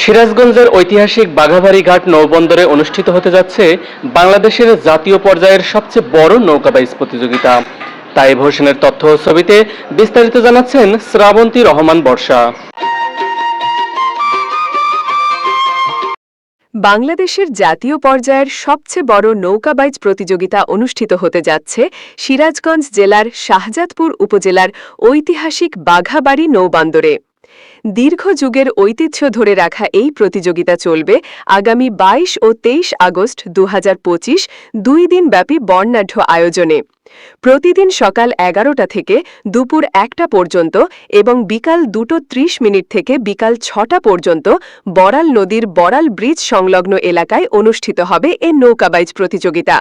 সিরাজগঞ্জের ঐতিহাসিক বাঘাবাড়ি ঘাট নৌবন্দরে অনুষ্ঠিত হতে যাচ্ছে বাংলাদেশের জাতীয় পর্যায়ের সবচেয়ে বড় নৌকাবাইজ প্রতিযোগিতা। তাইব হোসেনের তথ্য ছবিতে বিস্তারিত জানাচ্ছেন শ্রাবন্তী রহমান বর্ষা। বাংলাদেশের জাতীয় পর্যায়ের সবচেয়ে বড় নৌকাবাইজ প্রতিযোগিতা অনুষ্ঠিত হতে যাচ্ছে সিরাজগঞ্জ জেলার শাহজাদপুর উপজেলার ঐতিহাসিক বাঘাবাড়ি নৌবন্দরে। দীর্ঘ যুগের ঐতিহ্য ধরে রাখা এই প্রতিযোগিতা চলবে আগামী ২২ ও ২৩ আগস্ট দু দুই দিন ব্যাপী বর্ণাঢ্য আয়োজনে। প্রতিদিন সকাল এগারোটা থেকে দুপুর একটা পর্যন্ত এবং বিকাল দুটো ত্রিশ মিনিট থেকে বিকাল ছটা পর্যন্ত বড়াল নদীর বড়াল ব্রিজ সংলগ্ন এলাকায় অনুষ্ঠিত হবে এ নৌকাবাইজ প্রতিযোগিতা।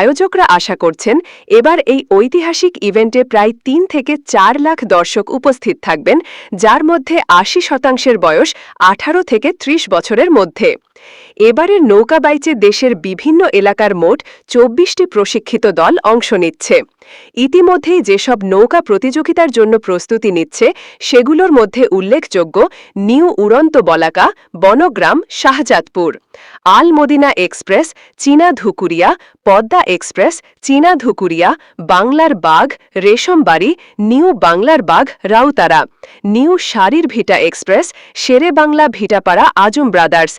আয়োজকরা আশা করছেন এবার এই ঐতিহাসিক ইভেন্টে প্রায় তিন থেকে চার লাখ দর্শক উপস্থিত থাকবেন, যার মধ্যে আশি শতাংশের বয়স আঠারো থেকে ত্রিশ বছরের মধ্যে। এবারের নৌকা বাইচে দেশের বিভিন্ন এলাকার মোট চব্বিশটি প্রশিক্ষিত দল অংশ নিচ্ছে। ইতিমধ্যেই যেসব নৌকা প্রতিযোগিতার জন্য প্রস্তুতি নিচ্ছে, সেগুলোর মধ্যে উল্লেখযোগ্য নিউ উড়ন্ত বলাকা বনগ্রাম, শাহজাদপুর আল মদিনা এক্সপ্রেস চীনা ধুকুরিয়া পদ্মা এক্সপ্রেস চীনা ধুকুরিয়া বাংলার বাঘ, রেশমবাড়ি, নিউ বাংলার বাঘ, রাউতারা, নিউ শাড়ির ভিটা express Shere Bangla Bhitapara, Azam brothers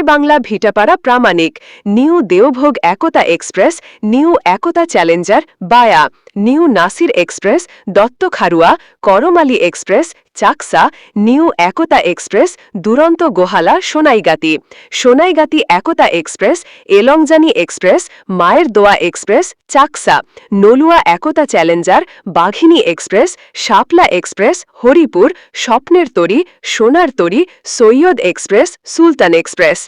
Shere Bangla Bhitapara Pramanik, new Deobhog একতা এক্সপ্রেস, নিউ একতা চ্যালেঞ্জার, বায়া, new Nasir express Dutta Kharua Karmali express Chaksa, new একতা এক্সপ্রেস, দুরন্ত গোহালা, সোনাইগাতি। সোনাইগাতি একতা এক্সপ্রেস, এলংজানি এক্সপ্রেস মায়ের দোয়া এক্সপ্রেস, চাকসা। নলুয়া একতা চ্যালেঞ্জার, বাঘিনী এক্সপ্রেস, শাপলা express, Haripur, স্বপ্নের তরি, সোনার তরি, সৈয়দ এক্সপ্রেস, সুলতান এক্সপ্রেস।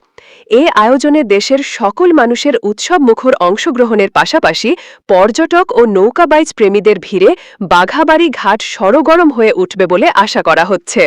এ আয়োজনে দেশের সকল মানুষের উৎসব মুখর অংশগ্রহণের পাশাপাশি পর্যটক ও নৌকাবাইজ প্রেমীদের ভিড়ে বাঘাবাড়ি ঘাট সরগরম হয়ে উঠবে বলে আশা করা হচ্ছে।